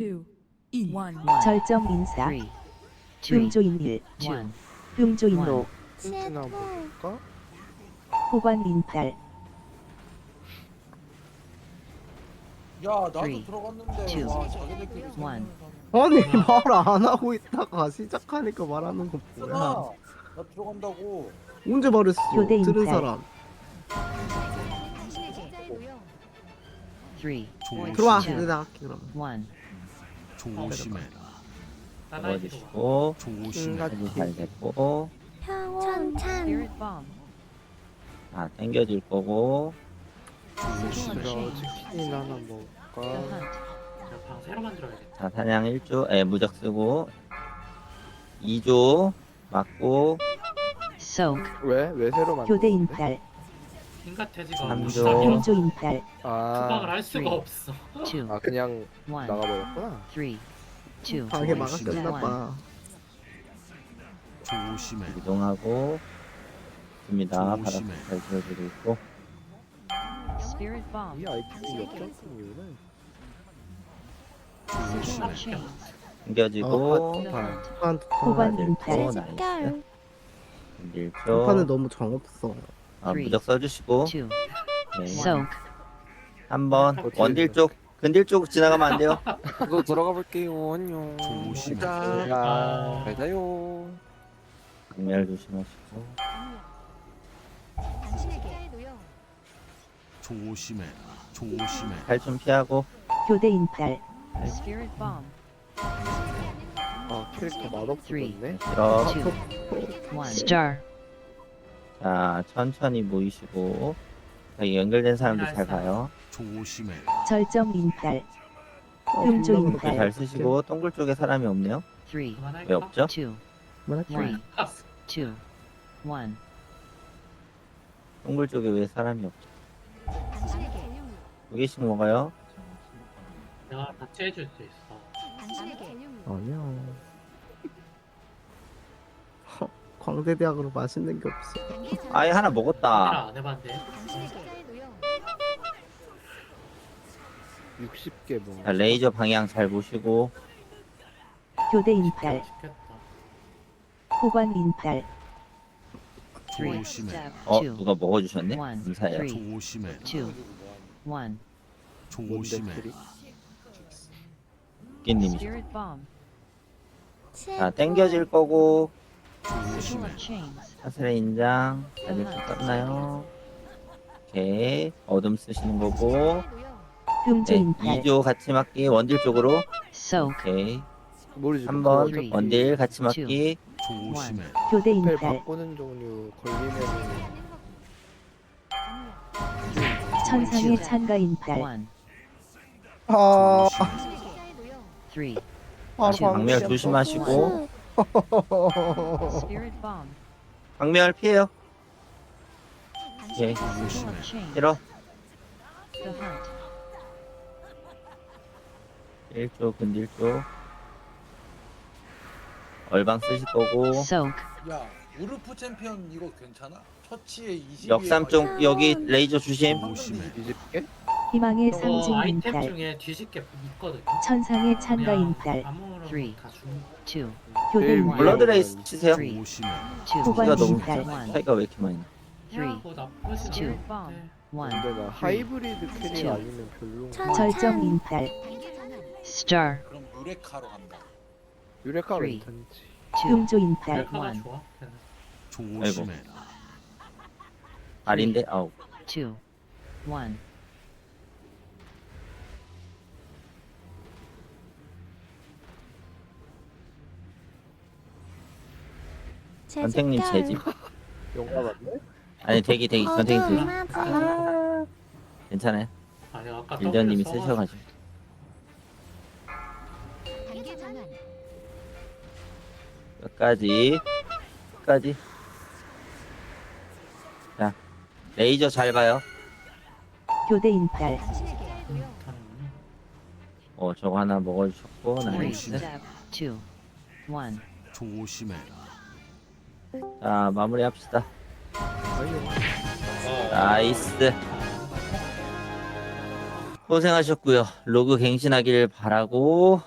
two, one. 절정 인사 흉조인일. 흉조인로 힌트나 볼까? 호관 인달 야 나도 Three, 들어갔는데 two, 와 자기들끼리 one. 아니 말 안 하고 있다가 시작하니까 말하는 거 뭐야? 나나 들어간다고 언제 말했어? 교대 들은. 사람 Three, 들어와. two, 내가 할게 그럼. one. 조심해라. 인간 해도 잘 됐고 Spirit bomb. 다 당겨질 거고 조심해라. 저 치킨이나 하나 The 먹을까? hunt. 방 새로 만들어야겠다. 자 사냥 1조 에 무적 쓰고 2조 맞고 Soak. 왜? 왜 새로 만든 교대 인달 인가 태지가 삼조. 무시당이라서 흉조 인달 투박을 아, 할 수가. 없어. 아 그냥 나가버렸구나. 방에. 막았겠나봐. 조심해. 이동하고 있습니다 바닥 조심해. 잘 지어지고 있고 Spirit bomb. 이 아이템이 역전승 이유는 조심해. Chains. 당겨지고 hunt. 판 호관 맞을 인달 거 나이스 판에 1조 너무 정없어. 아 무적 써주시고 Two, 네. soak. 한번 원딜 쪽 근딜 쪽 지나가면 안 돼요 저도 들어가 볼게요. 안녕. 조심해. 야, 잘 자요. 강렬 조심하시고 조심해라. 조심해. 팔좀 피하고 교대 인달 Spirit bomb. 아 캐릭터 맛없어졌네. 길어 Two, one. Star. 자 천천히 모이시고 여기 연결된 사람들 잘 봐요. 조심해라. 절정 인달. 어, 흉조 존나 인달. 잘 쓰시고 동굴 쪽에 사람이 없네요. Three, 왜 없죠? two, three, two, one. 동굴 쪽에 왜 사람이 없죠? 두 개씩 먹어요? 내가 같이 해줄 수 있어. 아니야. 허, 광대대학으로 맛있는 게 없어. 아예 하나 먹었다 안 해봤는데. 60개 뭐. 자, 레이저 방향 잘 보시고 교대 인달 시켰다. 호관 인달 Three, 조심해. 어 two, 누가 먹어주셨네 one, 감사해요 조심해. two, one. 뭔데 조심해. Spirit bomb. 자 땡겨질 거고 사슬의 인장 다들 좀 썼나요 오케이 어둠 쓰시는 거고 네 인달 2조 같이 맞기 원딜 쪽으로 Soak. 오케이 모르지. 한번. 원딜 같이 맞기 조심해. 교대 펠 인달 바꾸는 종류 걸리면 천상의 찬가 인달 One, 아, 조심해. three. 바로 박멸 조심하시고 Spirit bomb. 박멸 피해요 오케이 Circle 조심해. of chains. 싫어 The hunt. 1조 근딜 쪽 얼방 쓰실 거고. 야 우르프 챔피언 이거 괜찮아? 처치에 20 역삼 쪽 여기 레이저 주심. 20개? 희망의 저거 상징 아이템 인달 중에 뒤집게 있거든. 천상의 찬가 인달 아무거나 Three. 다 주는 Two, 교대 제일 인달 블러드 레이스 치세요 우리가 너무 차이가 왜 이렇게 많이 나 three, 뭐 나쁘지 two, 않은데. one. 근데 나 하이브리드 two. 아니면 별로. 절정 인달 Star. 그럼 유레카로 간다 유레카 Three. 괜찮지. Two, 흉조 멜카가 one. 좋아. 조심해라 아린데 아우 two, one. 선생님 제 집 영화 맞네? 아니 대기 대기. 선생님 대기. 아, 괜찮아요. 아니 아까 써가지고. 쓰셔가지고. 끝까지. 끝까지. 자 레이저 잘 봐요. 교대 다른 어 저거 하나 먹어주셨고 나이스. 조심해라. 자 마무리 합시다. 나이스. 고생하셨고요. 로그 갱신하길 바라고